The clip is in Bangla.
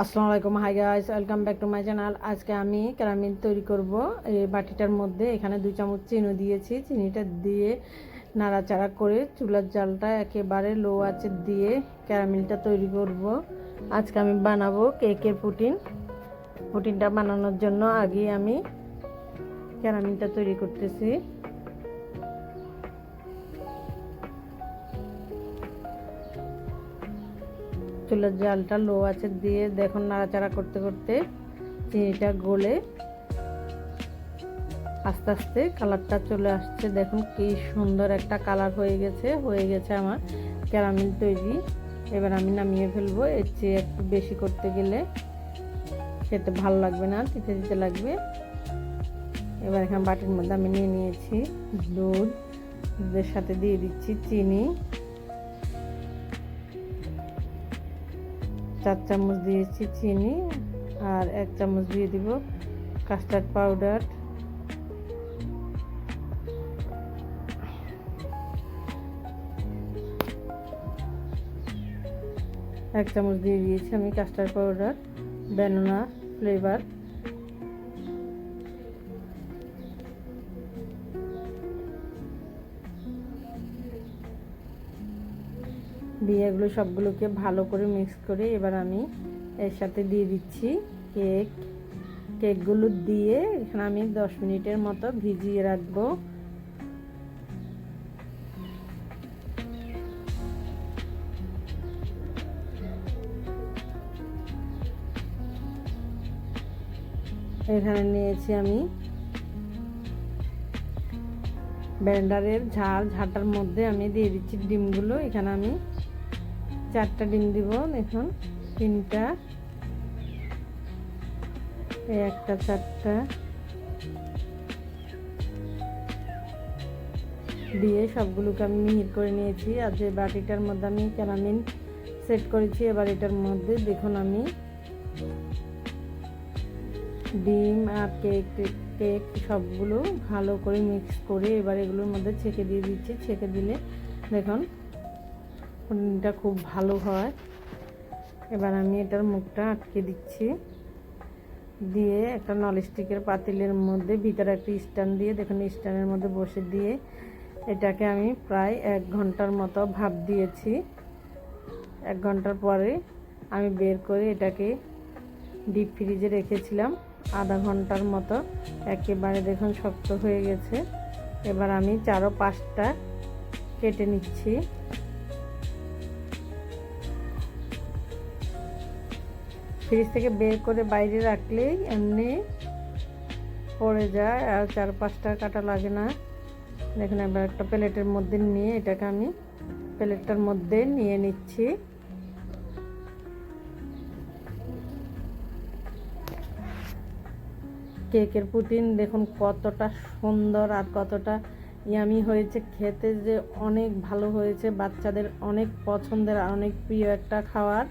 আসসালামু আলাইকুম। Hi guys welcome back to my channel আজকে আমি ক্যারামিল তৈরি করব। এই বাটিটার মধ্যে এখানে দুই চামচ চিনি দিয়েছি। চিনিটা দিয়ে নাড়াচাড়া করে চুলার জালটা একেবারে লো আঁচে দিয়ে ক্যারামিলটা তৈরি করব। আজকে আমি বানাবো কেকের পুটিন। পুটিনটা বানানোর জন্য আগে আমি ক্যারামিলটা তৈরি করতেছি। চুলার জালটা লো আছে দিয়ে দেখুন নাড়াচাড়া করতে করতে চিনিটা গলে আস্তে আস্তে কালারটা চলে আসছে। দেখুন কি সুন্দর একটা কালার হয়ে গেছে হয়ে গেছে আমার ক্যারামেল তৈরি। এবার আমি নামিয়ে ফেলব। এর চেয়ে একটু বেশি করতে গেলে খেতে ভালো লাগবে না, তিতে দিতে লাগবে। এবার এখানে বাটির মধ্যে আমি নিয়ে নিয়েছি দুধ। দুধের সাথে দিয়ে দিচ্ছি চিনি। চার চামচ দিয়েছি চিনি আর এক চামচ দিয়ে দিব কাস্টার্ড পাউডার। এক চামচ দিয়ে দিয়েছি আমি কাস্টার্ড পাউডার, ব্যানানা, ফ্লেভার। দিয়ে এগুলো সবগুলোকে ভালো করে মিক্স করে এবার আমি এর সাথে দিয়ে দিচ্ছি কেক। কেকগুলো দিয়ে এখানে আমি দশ মিনিটের মতো ভিজিয়ে রাখব। এখানে নিয়েছি আমি ব্যান্ডারের ঝাল, ঝাঁটার মধ্যে আমি দিয়ে দিচ্ছি ডিমগুলো। এখানে আমি চারটা ডিম দিব, দেখুন, তিনটা একটা চারটা। দিয়ে সবগুলোকে আমি মিহির করে নিয়েছি, আর যে বাটিটার মধ্যে আমি ক্যারামিন সেট করেছি এবার এটার মধ্যে দেখুন আমি ডিম আর কেক কেক সবগুলো ভালো করে মিক্স করে এবার এগুলোর মধ্যে ছেঁকে দিয়ে দিচ্ছি। ছেঁকে দিলে দেখুন পনিরটা খুব ভালো হয়। এবার আমি এটার মুখটা আটকে দিচ্ছি। দিয়ে একটা নলস্টিকের পাতিলের মধ্যে ভিতরে একটা স্ট্যান্ড দিয়ে, দেখুন স্ট্যান্ডের মধ্যে বসে দিয়ে এটাকে আমি প্রায় এক ঘণ্টার মতো ভাপ দিয়েছি। এক ঘণ্টার পরে আমি বের করে এটাকে ডিপ ফ্রিজে রেখেছিলাম। আধা ঘণ্টার মতো একেবারে দেখুন শক্ত হয়ে গেছে। এবার আমি চারো পাঁচটা কেটে নিচ্ছি। ফ্রিজ থেকে বের করে বাইরে রাখলেই এমনি পড়ে যায় আর চার পাঁচটা কাটা লাগে না। দেখুন এবার একটা প্লেটের মধ্যে নিয়ে এটাকে আমি প্লেটটার মধ্যে নিয়ে নিচ্ছি। কেকের পুটিন দেখুন কতটা সুন্দর আর কতটা ইয়ামি হয়েছে। খেতে যে অনেক ভালো হয়েছে, বাচ্চাদের অনেক পছন্দের আর অনেক প্রিয় একটা খাবার।